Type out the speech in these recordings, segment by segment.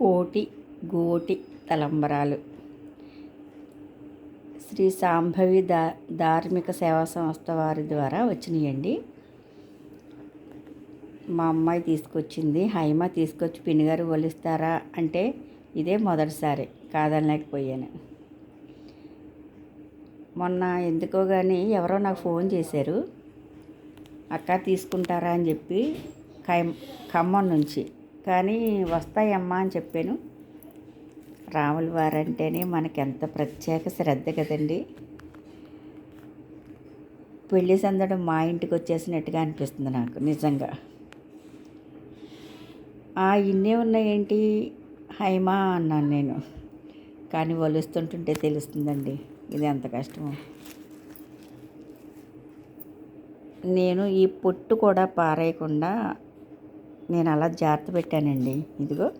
కోటి గోటి తలంబరాలు. శ్రీ సాంభవి దా ధార్మిక సేవా సంస్థ వారి ద్వారా వచ్చినాయండి. మా అమ్మాయి తీసుకొచ్చింది హైమ తీసుకొచ్చి పిన్నిగారు వలిస్తారా అంటే ఇదే మొదటిసారి కాదనలేకపోయాను. మొన్న ఎందుకో కానీ ఎవరో నాకు ఫోన్ చేశారు అక్క తీసుకుంటారా అని చెప్పి ఖైమ్ ఖమ్మం నుంచి కానీ వస్తాయమ్మా అని చెప్పాను. రాముల వారంటేనే మనకి ఎంత ప్రత్యేక శ్రద్ధ కదండి. పెళ్ళి సందడం మా ఇంటికి వచ్చేసినట్టుగా అనిపిస్తుంది నాకు నిజంగా. ఆ ఇన్నే ఉన్నాయేంటి? హైమా అన్నాను నేను. కానీ వలుస్తుంటుంటే తెలుస్తుందండి ఇది ఎంత కష్టమో. నేను ఈ పొట్టు కూడా పారేయకుండా నేను అలా జాగ్రత్త పెట్టానండి. ఇదిగో.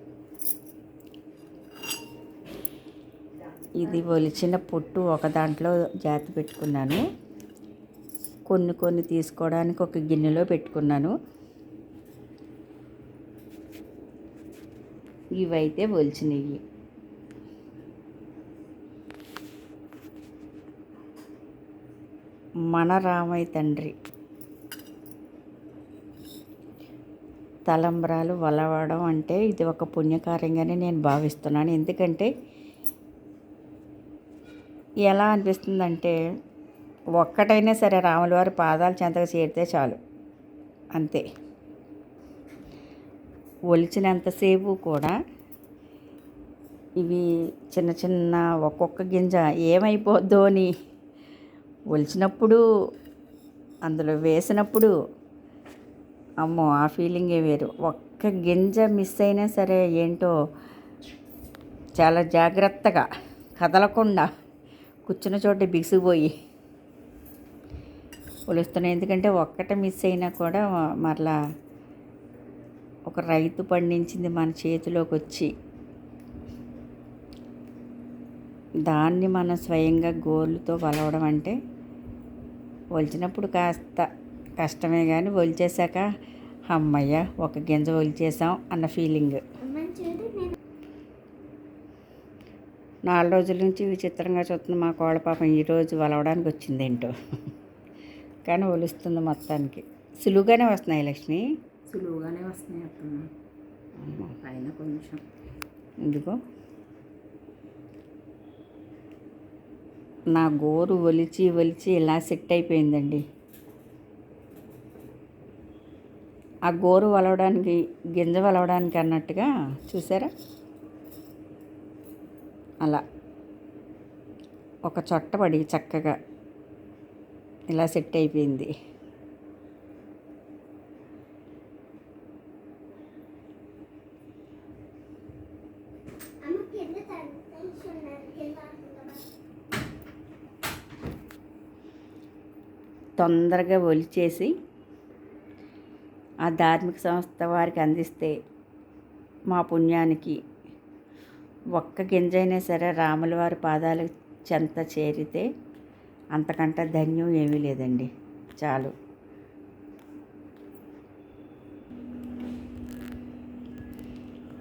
ఇది ఒలిచిన పొట్టు ఒక దాంట్లో జాగ్రత్త పెట్టుకున్నాను. కొన్ని కొన్ని తీసుకోవడానికి ఒక గిన్నెలో పెట్టుకున్నాను. ఇవైతే ఒలిచినవి. మన రామయ్య తండ్రి. తలంబ్రాలు వలవడం అంటే ఇది ఒక పుణ్యకార్యంగానే నేను భావిస్తున్నాను. ఎందుకంటే ఎలా అనిపిస్తుందంటే ఒక్కటైనా సరే రాముల వారి పాదాలు చెంతకు చేరితే చాలు. అంతే. ఒలిచినంతసేపు కూడా ఇవి చిన్న చిన్న ఒక్కొక్క గింజ ఏమైపోద్దో అని ఒలిచినప్పుడు అందులో వేసినప్పుడు అమ్మో ఆ ఫీలింగే వేరు. ఒక్క గింజ మిస్ అయినా సరే ఏంటో చాలా జాగ్రత్తగా కదలకుండా కూర్చున్న చోట బిగిసిపోయి కొలుస్తున్నాయి ఎందుకంటే ఒక్కట మిస్ అయినా కూడా మరలా ఒక రైతు పండించింది మన చేతిలోకి వచ్చి దాన్ని మనం స్వయంగా గోర్లతో వలవడం అంటే వలిచినప్పుడు కాస్త కష్టమే కానీ ఒలిచేశాక అమ్మయ్య ఒక గింజ ఒలిచేసాం అన్న ఫీలింగ్. నాలుగు రోజుల నుంచి విచిత్రంగా చూస్తున్న మా కోళ్ళ పాపం. ఈరోజు వలవడానికి వచ్చింది ఏంటో కానీ ఒలుస్తుంది మొత్తానికి. సులువుగానే వస్తున్నాయి లక్ష్మి? సులువుగానే వస్తున్నాయి అత్తమ్మ. పైన కొంచెం. ఇదిగో నా గోరు ఒలిచి ఒలిచి ఇలా సెట్ అయిపోయిందండి. ఆ గోరు వలవడానికి గింజ వలవడానికి అన్నట్టుగా చూసారా? అలా. ఒక చొట్టపడి చక్కగా ఇలా సెట్ అయిపోయింది. తొందరగా ఒలిచేసి ఆ ధార్మిక సంస్థ వారికి అందిస్తే మా పుణ్యానికి ఒక్క గింజైనా సరే రాముల వారి పాదాల చెంత చేరితే అంతకంటే ధన్యం ఏమీ లేదండి. చాలు.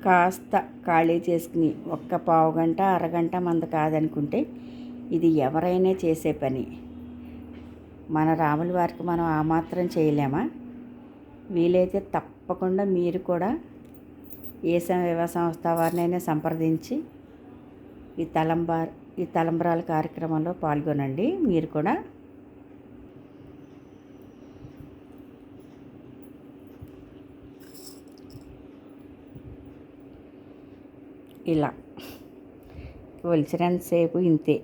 కాస్త ఖాళీ చేసుకుని ఒక్క పావు గంట అరగంట మంది కాదనుకుంటే ఇది ఎవరైనా చేసే పని. మన రాముల వారికి మనం ఆ మాత్రం చేయలేమా? వీలైతే తప్పకుండా మీరు కూడా ఏ సేవా సంస్థ వారినైనా సంప్రదించి ఈ తలంబార్ ఈ తలంబరాల కార్యక్రమంలో పాల్గొనండి. మీరు కూడా ఇలా. ఒలిచినంతసేపు ఇంతే.